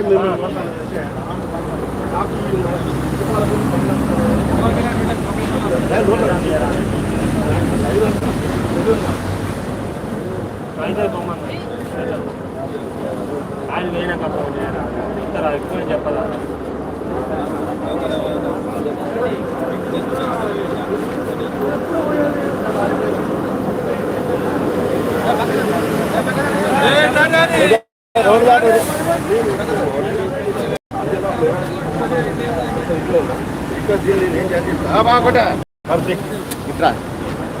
ఉన్నాయి మేము ఆయన వేయనాక ఫోన్ చేయరా ఇస్తారా ఎక్కువ చెప్పదా?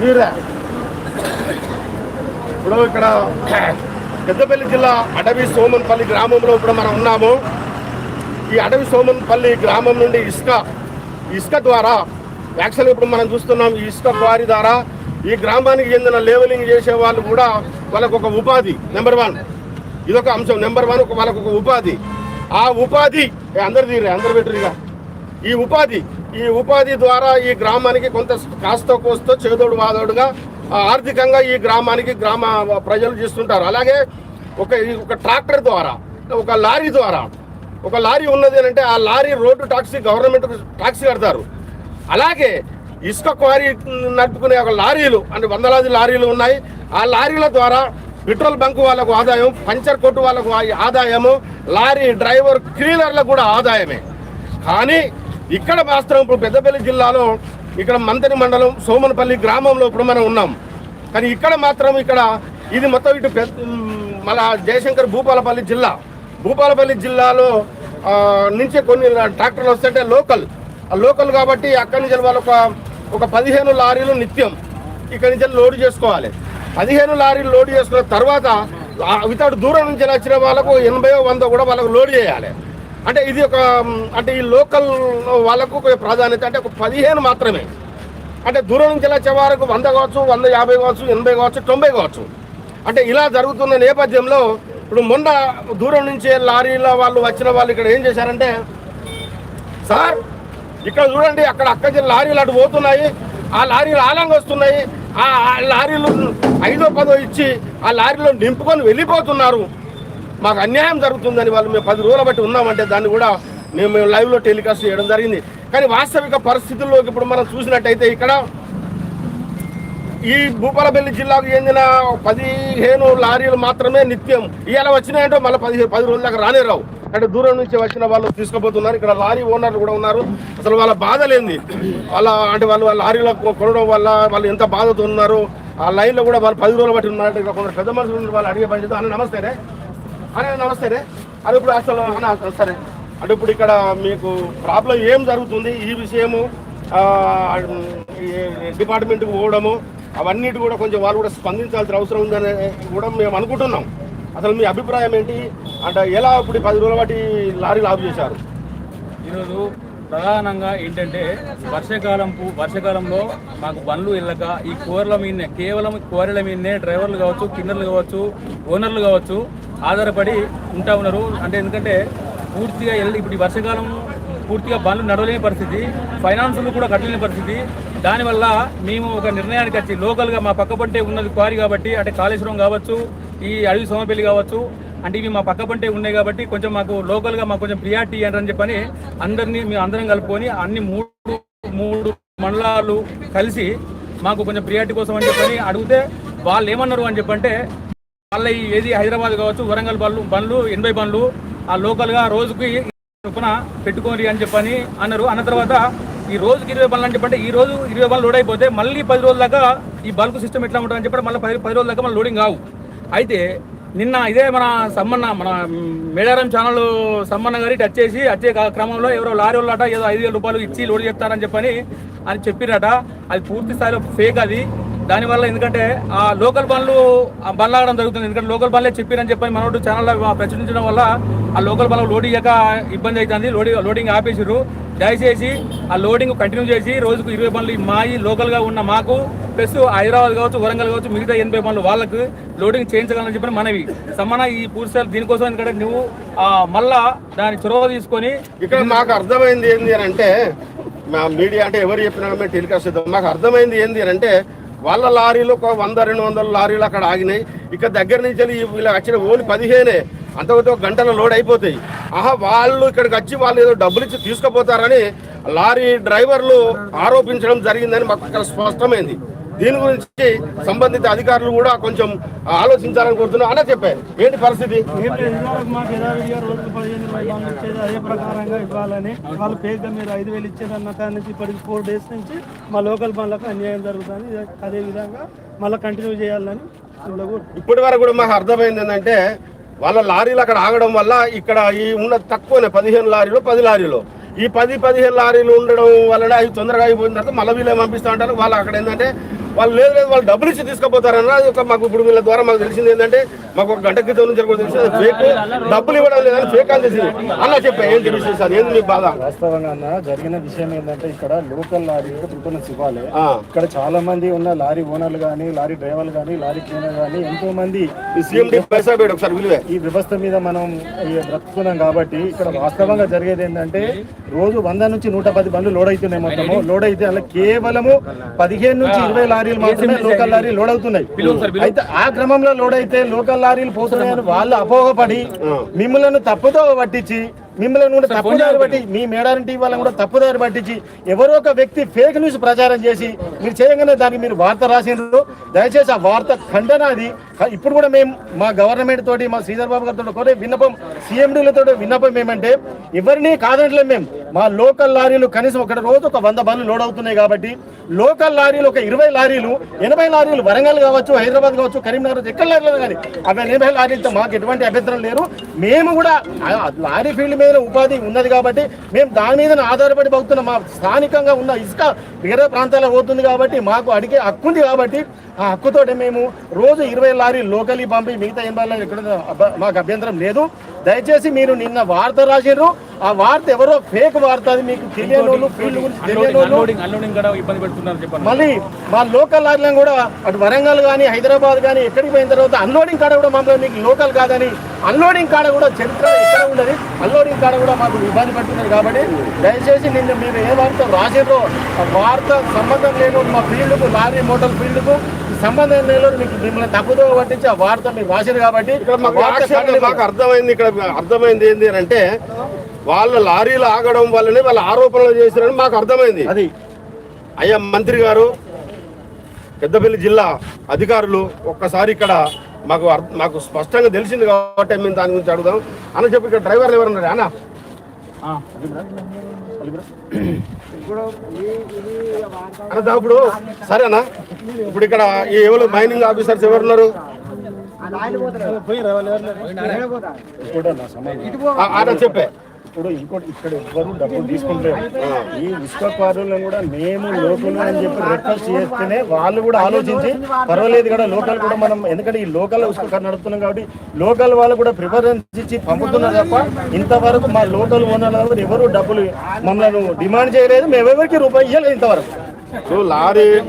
మీరా. ఇప్పుడు ఇక్కడ పెద్దపల్లి జిల్లా అడవి సోమన్పల్లి గ్రామంలో ఇప్పుడు మనం ఉన్నాము. ఈ అడవి సోమన్పల్లి గ్రామం నుండి ఇసుక ఇసుక ద్వారా యాక్చువల్గా ఇప్పుడు మనం చూస్తున్నాం ఈ ఇసుక క్వారీ ద్వారా ఈ గ్రామానికి చెందిన లేవలింగ్ చేసే వాళ్ళు కూడా వాళ్ళకు ఒక ఉపాధి నెంబర్ వన్ ఇదొక అంశం నెంబర్ వన్ వాళ్ళకు ఒక ఉపాధి. ఆ ఉపాధి అందరు తీరే అందరు పెట్టరుగా ఈ ఉపాధి ఈ ఉపాధి ద్వారా ఈ గ్రామానికి కొంత కాస్త కోస్తో చేదోడు వాదోడుగా ఆర్థికంగా ఈ గ్రామానికి గ్రామ ప్రజలు చేస్తుంటారు. అలాగే ఒక ఈ ఒక ట్రాక్టర్ ద్వారా ఒక లారీ ద్వారా ఒక లారీ ఉన్నది అంటే ఆ lorry road tax government tax కడతారు. అలాగే ఇసుక క్వారీ నడుపుకునే ఒక లారీలు అంటే వందలాది లారీలు ఉన్నాయి. ఆ లారీల ద్వారా పెట్రోల్ బంక్ వాళ్ళకు ఆదాయం పంచర్ కొట్టు వాళ్ళకు ఆదాయము లారీ డ్రైవర్ క్లీనర్లకు కూడా ఆదాయమే. కానీ ఇక్కడ మాత్రం ఇప్పుడు పెద్దపల్లి జిల్లాలో ఇక్కడ మంతని మండలం సోమనపల్లి గ్రామంలో ఇప్పుడు మనం ఉన్నాం. కానీ ఇక్కడ మాత్రం ఇక్కడ ఇది మొత్తం ఇటు పెద్ద మళ్ళా జయశంకర్ భూపాలపల్లి జిల్లా. భూపాలపల్లి జిల్లాలో నుంచి కొన్ని ట్రాక్టర్లు వస్తుంటే లోకల్. ఆ లోకల్ కాబట్టి అక్కడి నుంచి వాళ్ళు ఒక ఒక పదిహేను లారీలు నిత్యం ఇక్కడి నుంచి లోడ్ చేసుకోవాలి. పదిహేను లారీలు లోడ్ చేసుకున్న తర్వాత ఇతడు దూరం నుంచి వచ్చిన వాళ్ళకు ఎనభై వంద కూడా వాళ్ళకు లోడ్ చేయాలి. అంటే ఇది ఒక అంటే ఈ లోకల్ వాళ్ళకు ప్రాధాన్యత అంటే ఒక పదిహేను మాత్రమే. అంటే దూరం నుంచి ఇలా వారికి వంద కావచ్చు వంద యాభై కావచ్చు ఎనభై కావచ్చు తొంభై కావచ్చు. అంటే ఇలా జరుగుతున్న నేపథ్యంలో ఇప్పుడు మొన్న దూరం నుంచి లారీల వాళ్ళు వచ్చిన వాళ్ళు ఇక్కడ ఏం చేశారంటే సార్ ఇక్కడ చూడండి అక్కడ అక్కడ లారీలు అటు పోతున్నాయి ఆ లారీలు ఆలంగా వస్తున్నాయి ఆ ఆ లారీలు ఐదో పదో ఇచ్చి ఆ లారీలో నింపుకొని వెళ్ళిపోతున్నారు. మాకు అన్యాయం జరుగుతుందని వాళ్ళు మేము పది రోజుల బట్టి ఉన్నామంటే దాన్ని కూడా మేము మేము లైవ్లో టెలికాస్ట్ చేయడం జరిగింది. కానీ వాస్తవిక పరిస్థితుల్లోకి ఇప్పుడు మనం చూసినట్టయితే ఇక్కడ ఈ భూపాలపల్లి జిల్లాకు చెందిన పదిహేను లారీలు మాత్రమే నిత్యం ఇవాళ వచ్చినాయంటే మళ్ళీ పదిహేను పది రోజుల దాకా రానే రావు. అంటే దూరం నుంచి వచ్చిన వాళ్ళు తీసుకుపోతున్నారు. ఇక్కడ లారీ ఓనర్లు కూడా ఉన్నారు. అసలు వాళ్ళ బాధ లేని వాళ్ళ అంటే వాళ్ళు వాళ్ళ లారీలో కొనడం వల్ల వాళ్ళు ఎంత బాధతో ఉన్నారు. ఆ లైన్లో కూడా వాళ్ళు పది రోజులు బట్టి ఉన్నారు. ఇక్కడ కొందరు పెద్ద మనుషులు వాళ్ళు అడిగే పని అన్న నమస్తేనే అనే నమస్తేనే అది ఇప్పుడు అసలు అన్న సరే. అంటే ఇప్పుడు ఇక్కడ మీకు ప్రాబ్లం ఏం జరుగుతుంది? ఈ విషయము ఈ డిపార్ట్మెంట్కి పోవడము అవన్నిటి కూడా కొంచెం వాళ్ళు కూడా స్పందించాల్సిన అవసరం ఉందని కూడా మేము అనుకుంటున్నాం. అసలు మీ అభిప్రాయం ఏంటి? అంటే ఎలా ఇప్పుడు పది రోజుల వాటి లారీలు లాభ చేశారు? ఈరోజు ప్రధానంగా ఏంటంటే వర్షాకాలంపు వర్షాకాలంలో మాకు బండ్లు వెళ్ళక ఈ కూరల మీదనే కేవలం కూరల మీదనే డ్రైవర్లు కావచ్చు కిన్నర్లు కావచ్చు ఓనర్లు కావచ్చు ఆధారపడి ఉంటా ఉన్నారు. అంటే ఎందుకంటే పూర్తిగా వెళ్ళి ఇప్పుడు వర్షాకాలం పూర్తిగా బండ్లు నడవలేని పరిస్థితి ఫైనాన్సులు కూడా కట్టలేని పరిస్థితి. దానివల్ల మేము ఒక నిర్ణయానికి వచ్చి లోకల్గా మా పక్క పంటే ఉన్నది క్వారీ కాబట్టి అంటే కాళేశ్వరం కావచ్చు ఈ అడవి సోమపల్లి కావచ్చు అంటే ఇవి మా పక్క పంటే ఉన్నాయి కాబట్టి కొంచెం మాకు లోకల్గా మాకు కొంచెం ప్రియారిటీ అని చెప్పని అందరినీ మేము అందరం కలుపుకొని అన్ని మూడు మూడు మండలాలు కలిసి మాకు కొంచెం ప్రియారిటీ కోసం అని చెప్పని అడిగితే వాళ్ళు ఏమన్నారు అని చెప్పంటే వాళ్ళ ఏది హైదరాబాద్ కావచ్చు వరంగల్ బండ్లు బండ్లు ఎనభై బండ్లు ఆ లోకల్గా రోజుకి చొప్పున పెట్టుకోండి అని చెప్పని అన్నారు. అన్న తర్వాత ఈ రోజుకి ఇరవై బండ్లు అంటే అంటే ఈ రోజు ఇరవై బండ్లు లోడ్ అయిపోతే మళ్ళీ పది రోజుల దాకా ఈ బల్క్ సిస్టమ్ ఎట్లా ఉంటుందని చెప్పి మళ్ళీ పది పది రోజుల దాకా మన లోడింగ్ కావు. అయితే నిన్న ఇదే మన సమ్మన్న మన మేడారం ఛానల్ సమ్మన్న గారి టచ్ చేసి వచ్చే క్రమంలో ఎవరో లారీ వాళ్ళట ఏదో ఐదు వేల రూపాయలు ఇచ్చి లోడ్ చేస్తారని చెప్పని అని చెప్పిరట. అది పూర్తి స్థాయిలో ఫేక్ అది. దానివల్ల ఎందుకంటే ఆ లోకల్ బండ్లు బండ్లు ఆగడం జరుగుతుంది. ఎందుకంటే లోకల్ బండ్లే చెప్పారని చెప్పి మనోడు ఛానల్ ప్రచురించడం వల్ల ఆ లోకల్ బండ్లు లోడింగ్ యొక్క ఇబ్బంది అవుతుంది లోడింగ్ లోడింగ్ ఆపేసారు దయచేసి ఆ లోడింగ్ కంటిన్యూ చేసి రోజుకు ఇరవై బండ్లు ఈ మాయి లోకల్గా ఉన్న మాకు ప్లస్ హైదరాబాద్ కావచ్చు వరంగల్ కావచ్చు మిగతా ఎనభై బండ్లు వాళ్ళకు లోడింగ్ చేయించగలని చెప్పిన మనవి. సమాన ఈ పూర్తి దీనికోసం ఎందుకంటే నువ్వు మళ్ళా దాని చొరవ తీసుకొని ఇక్కడ మాకు అర్థమైంది ఏంది అని అంటే మా మీడియా అంటే ఎవరు చెప్పినా మేము టెలికాస్ట్ చేద్దాం. మాకు అర్థమైంది ఏంది అని అంటే వాళ్ళ లారీలు ఒక వంద రెండు వందల లారీలు అక్కడ ఆగినాయి. ఇక దగ్గర నుంచి వెళ్ళి వీళ్ళకి వచ్చిన ఓన్లీ పదిహేనే. అంతకొంత గంటల లోడ్ అయిపోతాయి. ఆహా వాళ్ళు ఇక్కడికి వచ్చి వాళ్ళు ఏదో డబ్బులు ఇచ్చి తీసుకుపోతారని లారీ డ్రైవర్లు ఆరోపించడం జరిగిందని మాకు ఇక్కడ స్పష్టమైంది. దీని గురించి సంబంధిత అధికారులు కూడా కొంచెం ఆలోచించాలని కోరుతున్నా. అన్న చెప్పారు. ఏంటి పరిస్థితి? అదే ప్రకారంగా ఇవ్వాలని వాళ్ళు పేగ్గా మీరు ఐదు వేలు నుంచి ఇప్పటికి ఫోర్ డేస్ నుంచి మా లోకల్ బండ్లకు అన్యాయం జరుగుతుంది. అదే విధంగా మళ్ళీ కంటిన్యూ చేయాలని ఇప్పటి వరకు కూడా మాకు అర్థమైంది ఏంటంటే వాళ్ళ లారీలు అక్కడ ఆగడం వల్ల ఇక్కడ ఈ ఉన్న తక్కువనే పదిహేను లారీలు పది లారీలు. ఈ పది పదిహేను లారీలు ఉండడం వలన అవి తొందరగా అయిపోయిన తర్వాత మళ్ళీ వీళ్ళు పంపిస్తూ ఉంటారు. వాళ్ళు అక్కడ ఏంటంటే వాళ్ళు లేదు లేదు వాళ్ళు డబ్బులు ఇచ్చి తీసుకుపోతారన్న ఒక మాకు ఇప్పుడు వీళ్ళ ద్వారా మాకు తెలిసింది ఏంటంటే మాకు ఒక గంట క్రితం నుంచి కూడా తెలిసింది ఫేక్ డబ్బులు ఇవ్వడం లేదని ఫేక్ అని తెలిసింది. అన్న చెప్పే ఏంటి విషయం సార్ ఏంది మీ బాధ? వాస్తవంగా అన్న జరిగిన విషయం ఏంటంటే ఇక్కడ లోకల్ లారీలకు ప్రిఫరెన్స్ ఇవ్వాలి. ఇక్కడ చాలా మంది ఉన్న లారీ ఓనర్లు కానీ లారీ డ్రైవర్లు కానీ లారీ క్లీనర్ కానీ ఎంతో మంది ఈ వ్యవస్థ మీద మనం ఈ బ్రతుకుతున్నాం కాబట్టి ఇక్కడ వాస్తవంగా జరిగేది ఏంటంటే రోజు వంద నుంచి నూట పది బండ్లు లోడ్ అవుతున్నాయి మొత్తము. లోడ్ అయితే అలా కేవలము పదిహేను నుంచి ఇరవై లారీలు మాత్రమే లోకల్ లారీ లోడ్ అవుతున్నాయి. అయితే ఆ క్రమంలో లోడ్ అయితే లోకల్ లారీలు పోతున్నాయని వాళ్ళు అపోహపడి మిమ్మల్ని తప్పుతో పట్టించి మిమ్మల్ని కూడా తప్పుదారి పట్టి మీ మేడారం టీవీ వాళ్ళని కూడా తప్పుదారి పట్టించి ఎవరో ఒక వ్యక్తి ఫేక్ న్యూస్ ప్రచారం చేసి మీరు చేయగానే దానికి మీరు వార్త రాసిండ్రు. దయచేసి ఆ వార్త ఖండన అది ఇప్పుడు కూడా మేము మా గవర్నమెంట్ తోటి మా శ్రీధర్ బాబు గారితో కూడా విన్నపం సీఎండీలతో విన్నపం ఏమంటే ఎవరిని కాదనట్లేం మేము. మా లోకల్ లారీలు కనీసం ఒక రోజు ఒక వంద బండ్లు లోడ్ అవుతున్నాయి కాబట్టి లోకల్ లారీలు ఒక ఇరవై లారీలు ఎనభై లారీలు వరంగల్ కావచ్చు హైదరాబాద్ కావచ్చు కరీంనగర్ ఎక్కడ లారీలు కానీ అవి ఎనభై లారీలతో మాకు ఎటువంటి అభ్యంతరం లేరు. మేము కూడా లారీ ఫీల్డ్ మీద ఉపాధి ఉన్నది కాబట్టి మేము దాని మీద ఆధారపడి పోతున్న మా స్థానికంగా ఉన్న ఇసుక వేరే ప్రాంతాలకు పోతుంది కాబట్టి మాకు అడిగే హక్కు ఉంది కాబట్టి ఆ హక్కుతోటి మేము రోజు ఇరవై లారీ లోకలీ పంపి మిగతా ఎనభై ఎక్కడ మాకు అభ్యంతరం లేదు. దయచేసి మీరు నిన్న వార్త రాసినారు ఆ వార్త ఎవరో ఫేక్ వార్త అది మీకు తెలియని ఫీల్డ్ గురించి తెలియని మళ్ళీ మా లోకల్ లారీలను కూడా అటు వరంగల్ కానీ హైదరాబాద్ కానీ ఎక్కడికి పోయిన తర్వాత అన్లోడింగ్ కాడ కూడా మమ్మల్ని మీకు లోకల్ కాదని అన్లోడింగ్ కాడ కూడా చరిత్ర ఎక్కడ ఉండదు అన్లోడింగ్ కాడ కూడా మాకు ఇబ్బంది పడుతున్నారు కాబట్టి దయచేసి నిన్న మీరు ఏ వార్త ఆ వార్త సంబంధం లేని మా ఫీల్డ్కు లారీ మోటార్ ఫీల్డ్కు సంబంధం లేని మీకు మిమ్మల్ని తప్పుదో పట్టించి ఆ వార్త మీరు రాశారు కాబట్టి ఇక్కడ మాకు మాకు అర్థమైంది ఇక్కడ అర్థమైంది ఏంటి అని అంటే వాళ్ళ లారీలు ఆగడం వల్లనే వాళ్ళ ఆరోపణలు చేశారని మాకు అర్థమైంది. అది. అయ్యా మంత్రి గారు పెద్దపల్లి జిల్లా అధికారులు ఒక్కసారి ఇక్కడ మాకు మాకు స్పష్టంగా తెలిసింది కాబట్టి మేము దాని గురించి అడుగుదాం. అన్న చెప్పి ఇక్కడ డ్రైవర్లు ఎవరు ఉన్నారు అన్న అన్న ఇప్పుడు. సరేనా ఇప్పుడు ఇక్కడ ఈ ఎవరు మైనింగ్ ఆఫీసర్స్ ఎవరున్నారు? చెప్పే. ఇప్పుడు ఇంకోటి ఇక్కడ ఎవ్వరు డబ్బులు తీసుకుంటారు ఈ ఇసుక కార్డులను కూడా మేము లోకల్ అని చెప్పి రిక్వెస్ట్ చేస్తేనే వాళ్ళు కూడా ఆలోచించి పర్వాలేదు కూడా లోకల్ కూడా మనం ఎందుకంటే ఈ లోకల్ ఇసుక నడుపుతున్నాం కాబట్టి లోకల్ వాళ్ళు కూడా ప్రిఫరెన్స్ ఇచ్చి పంపుతున్నారు తప్ప ఇంతవరకు మా లోకల్ ఓనర్లు ఎవరు డబ్బులు మమ్మల్ని డిమాండ్ చేయలేదు మేము ఎవరికి రూపాయి ఇవ్వలేదు ఇంతవరకు. ఇప్పుడు లారీ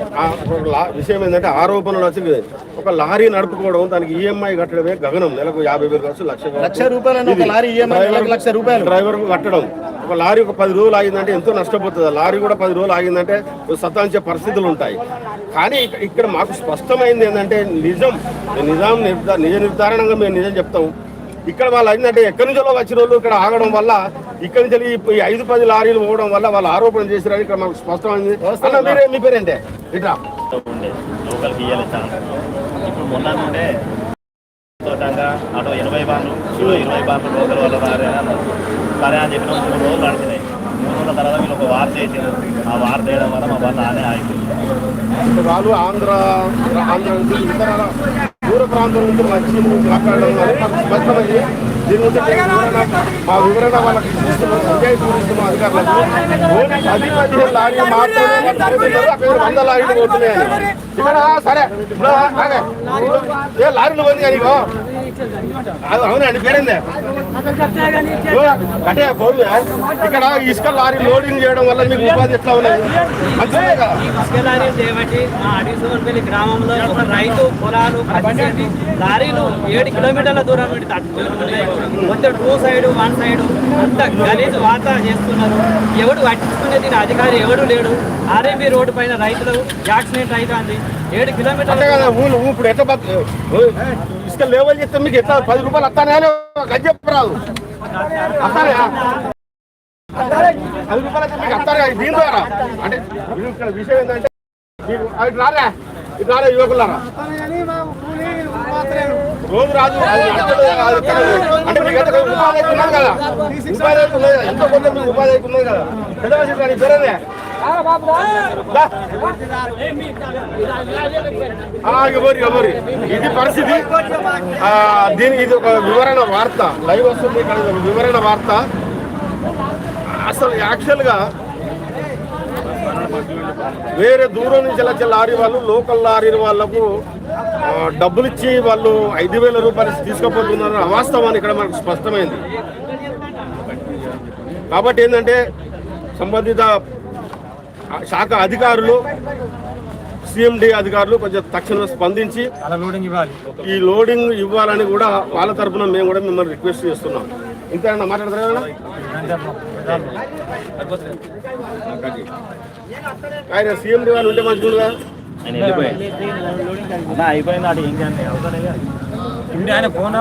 విషయం ఏంటంటే ఆరోపణలు వచ్చి ఒక లారీ నడుపుకోవడం దానికి ఈఎంఐ కట్టడమే గగనం. నెలకు యాభై వేలు కావచ్చు లక్ష. లక్ష రూపాయలు లక్ష రూపాయలు. డ్రైవర్ కట్టడం. ఒక లారీ ఒక పది రోజులు ఆగిందంటే ఎంతో నష్టపోతుంది. లారీ కూడా పది రోజులు ఆగిందంటే సతాంచే పరిస్థితులు ఉంటాయి. కానీ ఇక- ఇక్కడ మాకు స్పష్టమైంది ఏంటంటే నిజం. నిజాం నిజ నిర్ధారణంగా మేము నిజం చెప్తాం. ఇక్కడ వాళ్ళు అయిందంటే ఎక్కడి నుంచో వచ్చిన వాళ్ళు ఇక్కడ ఆగడం వల్ల ఇక్కడి నుంచి ఈ- ఐదు పది లారీలు పోవడం వల్ల వాళ్ళు ఆరోపణ చేసిరని ఇక్కడ మాకు స్పష్టమైంది. అన్న మీరే మీ పేరేంటే? ఇట్లా. ఉండే. లోకల్కి ఇయ్యాలి ఛాన్స్ ఇప్పుడు మొన్న నుండే తోటంగా అటు ఎనభై బాన్లు ఇరవై ఇరవై బాన్లు లోకల్ వాళ్ళ వారే అన్నారు. సరే అని చెప్పిన మూడు రోజులు నడిచినాయి మూడు రోజుల తర్వాత వీళ్ళు ఒక వార్ చేసారు ఆ వార్ చేయడం వల్ల మా బంధు ఆనే ఆగిపోయింది. వాళ్ళు ఆంధ్ర ఆంధ్ర నుంచి ఇతర దూర ప్రాంతం నుంచి వచ్చి మాట్లాడడం వల్ల స్పష్టమైంది. దీని గురించి మా వివరణ వాళ్ళకి ఇస్తున్నాం సంజయ్ చూపిస్తున్నాం అధికారులకు. ఓన్లీ పది పదిహేను లారీలు మాత్రమే అక్కడ వంద లారీలు పోతున్నాయని ఇక్కడ సరే ఏ లారీలు పోయింది కానీ అవునండి పేరేందే? పోరు ఇక్కడ ఇసుక లారీ లోడింగ్ చేయడం వల్ల మీకు ఉపాధి ఎట్లా ఉన్నది ఇసుక లారీలు చేయబట్టి మా అడిసోన్పల్లి గ్రామంలో ఒక రైతు పొలాలు లారీలు ఏడు కిలోమీటర్ల దూరం నుండి తట్టుకుంటున్నాయి. మొత్తం టూ సైడ్ వన్ సైడ్ అంత గలీజ్ వాత చేస్తున్నారు. ఎవడు పట్టించుకునే దీని అధికారి ఎవడు లేడు. ఆర్ఎంబి రోడ్డు పైన రైతులు యాక్సిడెంట్ అవుతుంది ఏడు కిలోమీటర్ల ఇప్పుడు ఎట్లా ఇసుక లేవల్ చేస్తే మీకు ఎట్లా? పది రూపాయలు అత్తానే గది చెప్పరాదు. వస్తానే పది రూపాయలు అయితే మీకు అత్తారు కదా, దీని ద్వారా అంటే ఇక్కడ విషయం ఏంటంటే మీకు అవి రారా? ఇది రారా యువకులారా? రోజు రాదు అంటే మీకు ఎంత ఉపాధి అయితే ఉన్నది కదా? ఉపాధి అయితే ఉన్నది కదా? ఎంతో కొంత మీకు ఉపాధి అయితే ఉన్నది కదా? పెద్దవాసి కానీ పేరేనే ఎవరు ఎవరు ఇది పరిస్థితి. దీనికి దీని ఇది ఒక వివరణ వార్త. లైవ్ వస్తుంది ఇక్కడ ఒక వివరణ వార్త. అసలు యాక్చువల్గా వేరే దూరం నుంచి వచ్చే లారీ వాళ్ళు లోకల్ లారీ వాళ్ళకు డబ్బులు ఇచ్చి వాళ్ళు ఐదు వేల రూపాయలు తీసుకుపోతున్నారు అవాస్తవాన్ని ఇక్కడ మనకు స్పష్టమైంది. కాబట్టి ఏంటంటే సంబంధిత శాఖ అధికారులు సిఎండి అధికారులు కొంచెం తక్షణం స్పందించి ఈ లోడింగ్ ఇవ్వాలని కూడా వాళ్ళ తరపున మేము కూడా మిమ్మల్ని రిక్వెస్ట్ చేస్తున్నాం. ఇంకేమన్నా మాట్లాడతారా ఆయన సీఎండి వాళ్ళు ఉంటే మంచిగా అన్న అయిపోయింది ఆయన ఫోన్